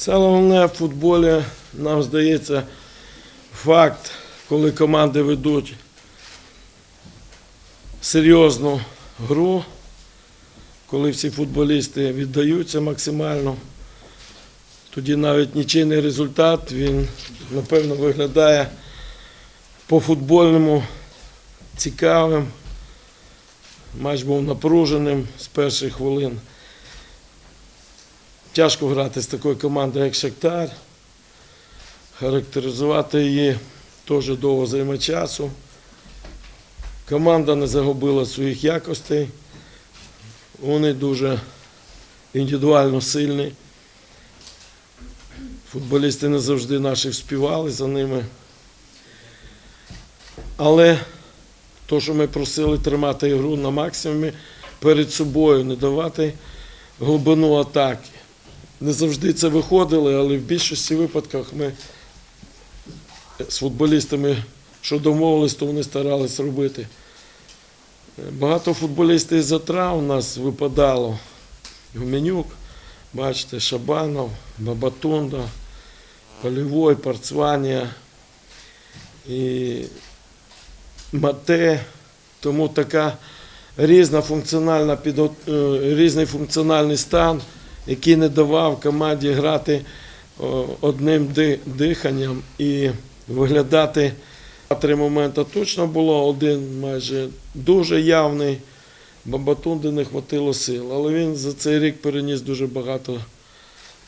Саме головне в футболі, нам здається, факт, коли команди ведуть серйозну гру, коли всі футболісти віддаються максимально, тоді навіть нічийний результат, він, напевно, виглядає по-футбольному цікавим. Матч був напруженим з перших хвилин. Тяжко грати з такою командою, як Шахтар. Характеризувати її теж довго займе часу. Команда не загубила своїх якостей. Вони дуже індивідуально сильні. Футболісти не завжди наші співали за ними. Але то, що ми просили тримати ігру на максимумі перед собою, не давати глибину атаки. Не завжди це виходило, але в більшості випадках ми з футболістами, що домовились, то вони старались робити. Багато футболістів із-за травм у нас випадало. Гуменюк, бачите, Шабанов, Бабатунда, Полівой, Парцванія і Мате. Тому така різна функціональна е, різний функціональний стан, який не давав команді грати одним диханням і виглядати. Три моменти точно було, один майже дуже явний. Бабатунди не хватило сил. Але він за цей рік переніс дуже багато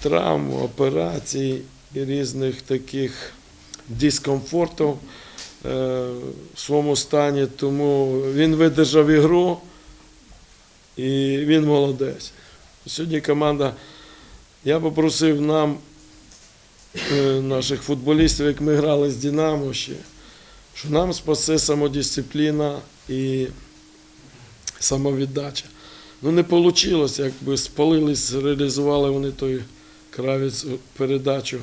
травм, операцій і різних таких дискомфортів е, в своєму стані. Тому він видержав ігру і він молодець. Сьогодні команда, я попросив нам, е, наших футболістів, як ми грали з Динамо ще, що нам спасе самодисципліна і самовіддача. Ну не вийшло, якби спалились, реалізували вони той кравець передачу,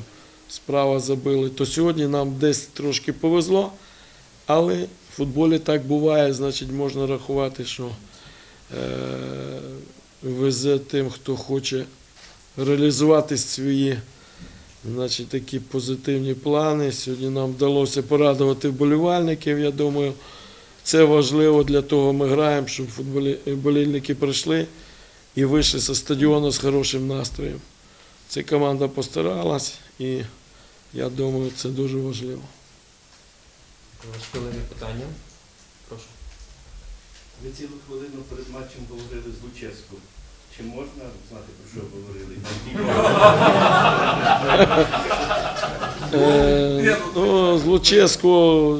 справа забили. То сьогодні нам десь трошки повезло, але в футболі так буває, значить можна рахувати, що е, везе тим, хто хоче реалізувати свої значить, такі позитивні плани. Сьогодні нам вдалося порадувати вболівальників, я думаю. Це важливо для того, ми граємо, щоб футболі- болільники прийшли і вийшли зі стадіону з хорошим настроєм. Ця команда постаралась і я думаю, це дуже важливо. Хвилини питання. Ви цілу хвилину перед матчем говорили з Луческу. Чи можна знати, про що говорили? Е, ну, з Луческо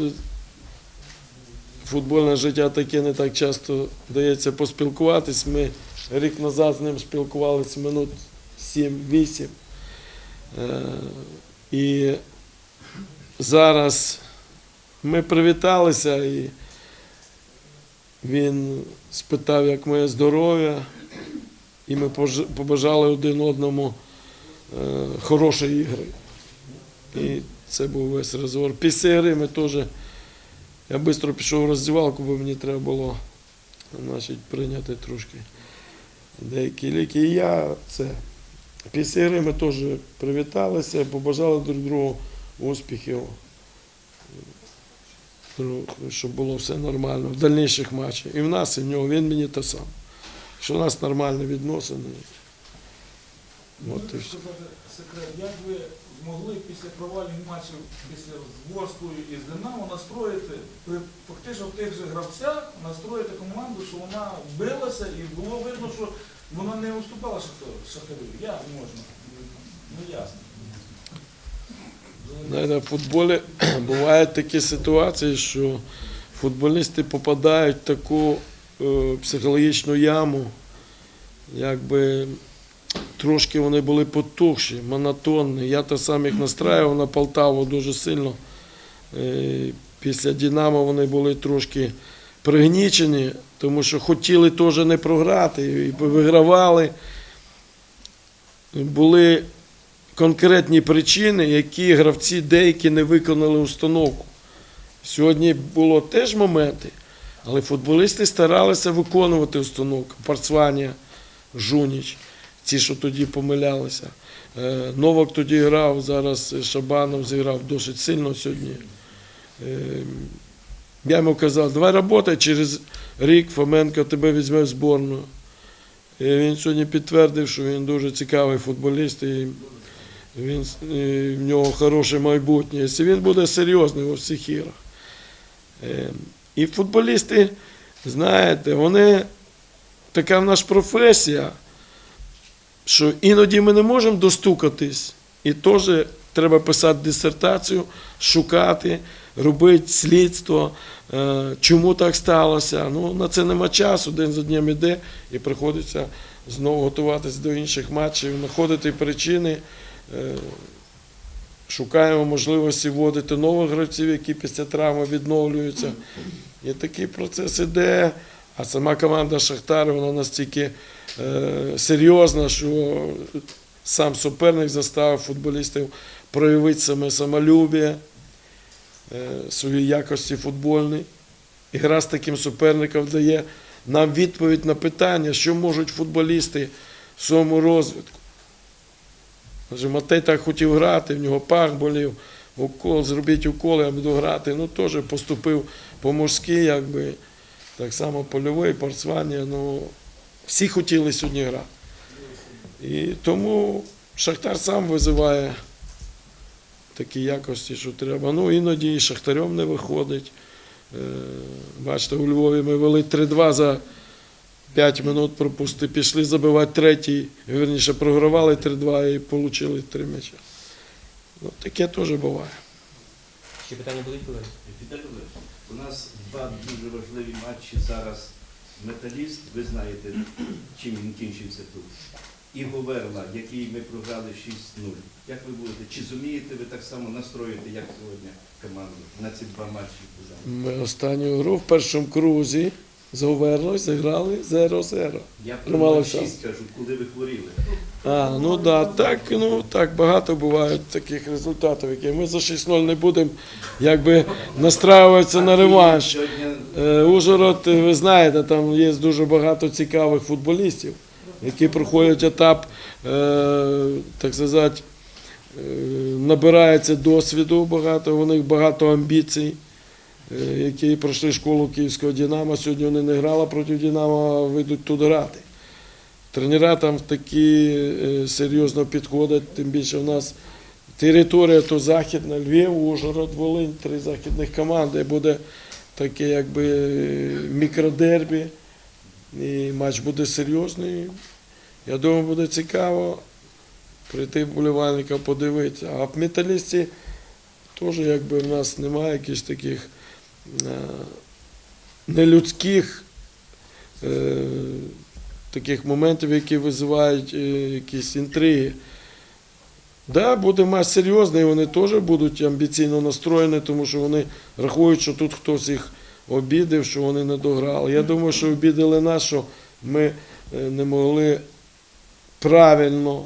футбольне життя таке не так часто дається поспілкуватись. Ми рік назад з ним спілкувалися минут 7-8. Е, І зараз ми привіталися і він спитав, як моє здоров'я, і ми побажали один одному е, хорошої ігри. І це був весь розговор. Після гри ми теж. Я швидко пішов в роздівалку, бо мені треба було значить, прийняти трошки деякі ліки. І я це. Після гри ми теж привіталися, побажали друг другу успіхів, щоб було все нормально в дальніших матчах. І в нас, і в нього, він мені те саме. Що у нас нормальні відносини. От і секрет, як ви змогли після провальних матчів після з Ворською і з Динамо настроїти, при фактично в тих же гравцях настроїти команду, що вона билася і було видно, що вона не уступала Шахтарю-. Як можна? Ну ясно. В футболі бувають такі ситуації, що футболісти попадають в таку е, психологічну яму, якби трошки вони були потухші, монотонні. Я то сам їх настраював на Полтаву дуже сильно. Е, після Динамо вони були трошки пригнічені, тому що хотіли теж не програти, і вигравали. Були конкретні причини, які гравці деякі не виконали установку. Сьогодні було теж моменти, але футболісти старалися виконувати установку. Парцванія, Жуніч. ті, що тоді помилялися. Е, Новак тоді грав, зараз Шабанов зіграв досить сильно сьогодні. Е, Я йому казав, давай роботай, через рік Фоменко тебе візьме в зборну. І він сьогодні підтвердив, що він дуже цікавий футболіст і він, в нього хороше майбутнє. Якщо він буде серйозний у всіх іграх. Е, І футболісти, знаєте, вони така в нас професія, що іноді ми не можемо достукатись, і теж треба писати дисертацію, шукати, робити слідство, е, чому так сталося. Ну, на це нема часу, день за днем іде, і приходиться знову готуватися до інших матчів, знаходити причини. Е, Шукаємо можливості вводити нових гравців, які після травми відновлюються. І такий процес іде. А сама команда Шахтар, вона настільки е, серйозна, що сам суперник заставив футболістів проявити саме самолюбие, е, свої якості футбольні. І гра з таким суперником дає нам відповідь на питання, що можуть футболісти в своєму розвитку. Каже, Матей так хотів грати, в нього пах болів, укол, зробіть укол, я буду грати. Ну, теж поступив по-морськи, якби. Так само польовий, парцвання, ну, всі хотіли сьогодні грати. І тому Шахтар сам визиває такі якості, що треба. Ну, іноді і Шахтарем не виходить. Е, Бачите, у Львові ми вели 3-2 за 5 минут пропусти, пішли забивати третій, вірніше програвали 3-2 і отримали 3 м'яча. Ну, таке теж буває. Ще питання будуть колеги? Віталій Олегович, у нас два дуже важливі матчі зараз. Металіст, ви знаєте, чим він кінчився тут. І Говерла, який ми програли 6-0. Як ви будете? Чи зумієте ви так само настроїти, як сьогодні команду на ці два матчі? Ми останню гру в першому крузі з Говерлою зіграли 0-0. Я про Тримали 6 кажу, куди ви хворіли. А, ну да, так, ну так багато буває таких результатів, які ми за 6-0 не будемо якби настраюватися на реванш. Е, Ужгород, ви знаєте, там є дуже багато цікавих футболістів, які проходять етап, е, так сказати, е, набирається досвіду багато, у них багато амбіцій, які пройшли школу Київського Динамо. Сьогодні вони не грали проти Динамо, а вийдуть тут грати. Тренера там такі е, серйозно підходять, тим більше в нас територія то Західна, Львів, Ужгород, Волинь, три західних команди. Буде таке якби е, мікродербі. І матч буде серйозний. Я думаю, буде цікаво прийти вболівальника подивитися. А в металісті теж якби в нас немає якихось таких е, нелюдських е, таких моментів, які визивають е, якісь інтриги. Да, буде матч серйозний, вони теж будуть амбіційно настроєні, тому що вони рахують, що тут хтось їх обідав, що вони не дограли. Я думаю, що обідали нас, що ми е, не могли правильно,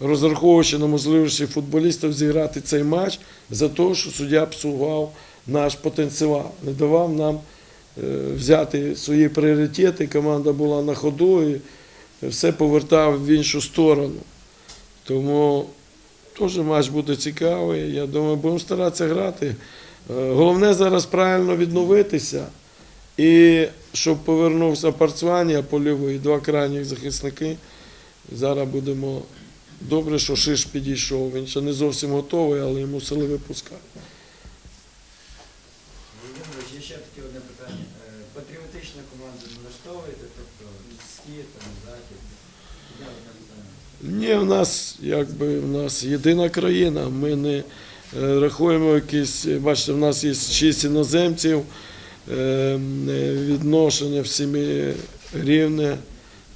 розраховуючи на можливості футболістів, зіграти цей матч за те, що суддя псував наш потенціал, не давав нам е, взяти свої пріоритети. Команда була на ходу і все повертав в іншу сторону. Тому теж матч буде цікавий. Я думаю, будемо старатися грати. Е, Головне зараз правильно відновитися. І щоб повернувся Парцванія польовий, два крайніх захисники. Зараз будемо добре, що Шиш підійшов. Він ще не зовсім готовий, але йому сили випускати. Володимирович, є ще таке одне питання. Е, Патріотична команда налаштовуєте, тобто Ні, в нас якби в нас єдина країна. Ми не е, рахуємо якісь, бачите, в нас є шість іноземців, е, е, відношення в сім'ї рівне,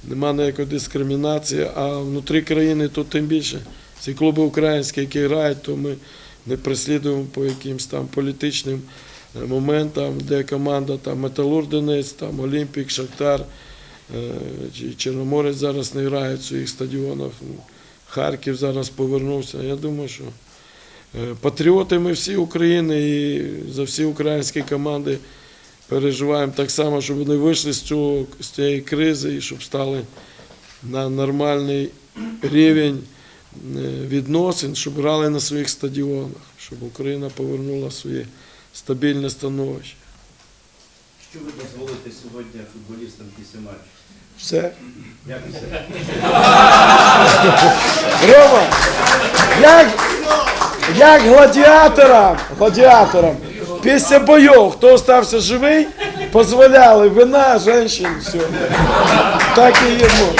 нема ніякої дискримінації, а внутрі країни то тим більше. Ці клуби українські, які грають, то ми не переслідуємо по якимось там політичним моментам, де команда там Металург Донець, там Олімпік, Шахтар. Е, Чорноморець зараз не грає в своїх стадіонах. Ну, Харків зараз повернувся. Я думаю, що е, патріоти ми всі України і за всі українські команди переживаємо так само, щоб вони вийшли з, цього, з цієї кризи і щоб стали на нормальний рівень е, відносин, щоб грали на своїх стадіонах, щоб Україна повернула своє стабільне становище. Що ви дозволите сьогодні футболістам після матчу? Все. Як це? Рома, як, як гладіаторам, гладіаторам, після бойов, хто остався живий, дозволяли вина, жінки, все. Так і йому.